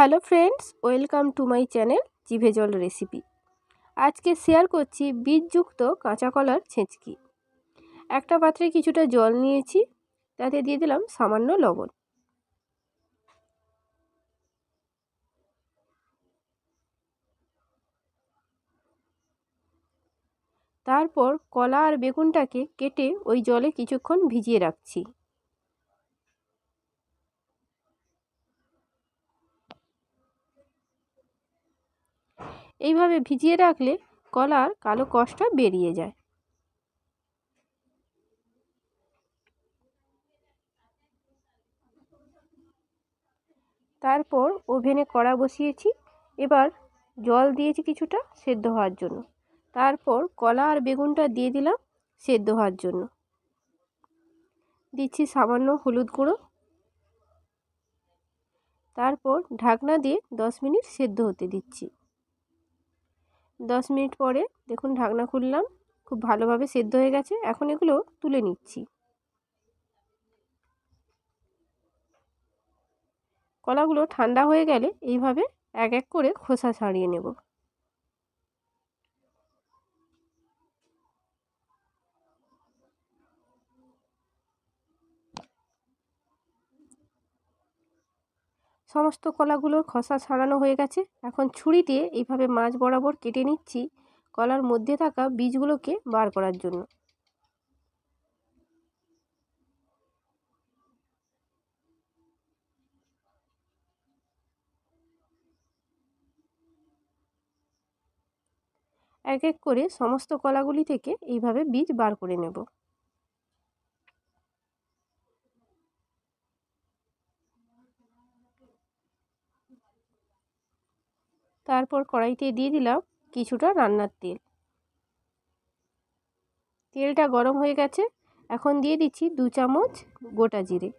Hello friends, welcome to my channel জিভে জল recipe. আজকে শেয়ার করছি বীজযুক্ত কাঁচা কলার ছেঁচকি। একটা পাত্রে কিছুটা জল নিয়েছি, তাতে দিয়ে দিলাম সামান্য লবণ। তারপর কলা আর বেগুনটাকে কেটে ওই জলে কিছুক্ষণ ভিজিয়ে রাখছি। এইভাবে ভিজিয়ে রাখলে কলার কালো কষটা বেরিয়ে যায়। তারপর ওভেনে কড়া বসিয়েছি। এবার জল দিয়েছি কিছুটা সেদ্ধ হওয়ার জন্য। তারপর কলা আর বেগুনটা দিয়ে দিলাম সেদ্ধ হওয়ার জন্য। দিচ্ছি সামান্য হলুদ গুঁড়ো। তারপর ঢাকনা দিয়ে দশ মিনিট সেদ্ধ হতে দিচ্ছি। দশ মিনিট পরে দেখুন ঢাকনা খুললাম, খুব ভালোভাবে সেদ্ধ হয়ে গেছে। এখন এগুলো তুলে নিচ্ছি। কলাগুলো ঠান্ডা হয়ে গেলে এইভাবে এক এক করে খোসা ছাড়িয়ে নেব। সমস্ত কলাগুলোর খসা ছাড়ানো হয়ে গেছে। এখন ছুরি দিয়ে এইভাবে মাছ বরাবর কেটে নিচ্ছি কলার মধ্যে থাকা বীজগুলোকে বার করার জন্য। এক এক করে সমস্ত কলাগুলি থেকে এইভাবে বীজ বার করে নেব। তারপর কড়াইতে দিয়ে দিলাম কিছুটা রান্নার তেল। তেলটা গরম হয়ে গেছে, এখন দিয়ে দিচ্ছি দু চামচ গোটা জিরে।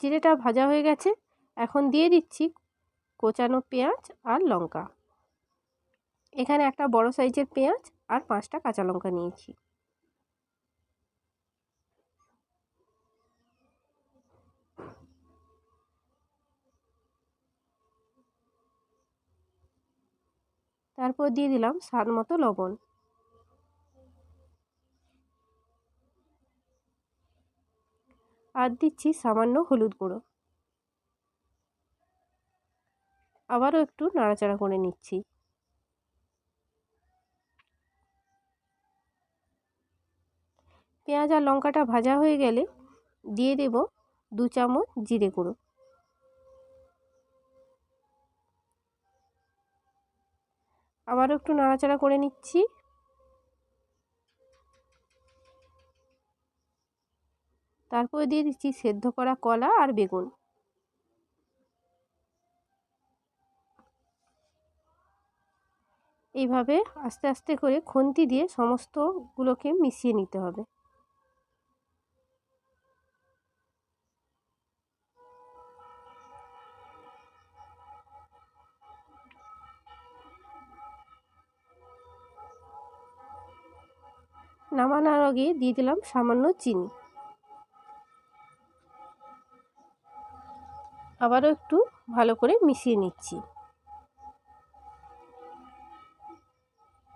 জিরেটা ভাজা হয়ে গেছে, এখন দিয়ে দিচ্ছি কোচানো পেঁয়াজ আর লঙ্কা। এখানে একটা বড় সাইজের পেঁয়াজ আর পাঁচটা কাঁচা লঙ্কা নিয়েছি। তারপর দিয়ে দিলাম স্বাদ মতো লবণ। আর দিচ্ছি সামান্য হলুদ গুঁড়ো। আবারও একটু নাড়াচাড়া করে নিচ্ছি। পেঁয়াজ আর লঙ্কাটা ভাজা হয়ে গেলে দিয়ে দেব দু চামচ জিরে গুঁড়ো। আবারও একটু নাড়াচাড়া করে নিচ্ছি। তারপরে দিয়ে দিচ্ছি সেদ্ধ করা কলা আর বেগুন। এইভাবে আস্তে আস্তে করে খুন্তি দিয়ে সমস্তগুলোকে মিশিয়ে নিতে হবে। নামানোর আগে দিয়ে দিলাম সামান্য চিনি। আবারও একটু ভালো করে মিশিয়ে নিচ্ছি।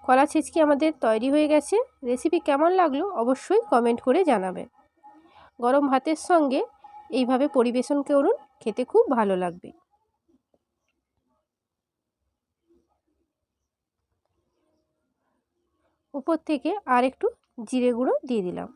কলা ছেচকি আমাদের তৈরি হয়ে গেছে। রেসিপি কেমন লাগল অবশ্যই কমেন্ট করে জানাবে গরম ভাতের সঙ্গে এইভাবে পরিবেশন করুন, খেতে খুব ভালো লাগবে। উপর থেকে আর একটু জিরে গুঁড়ো দিয়ে দিলাম।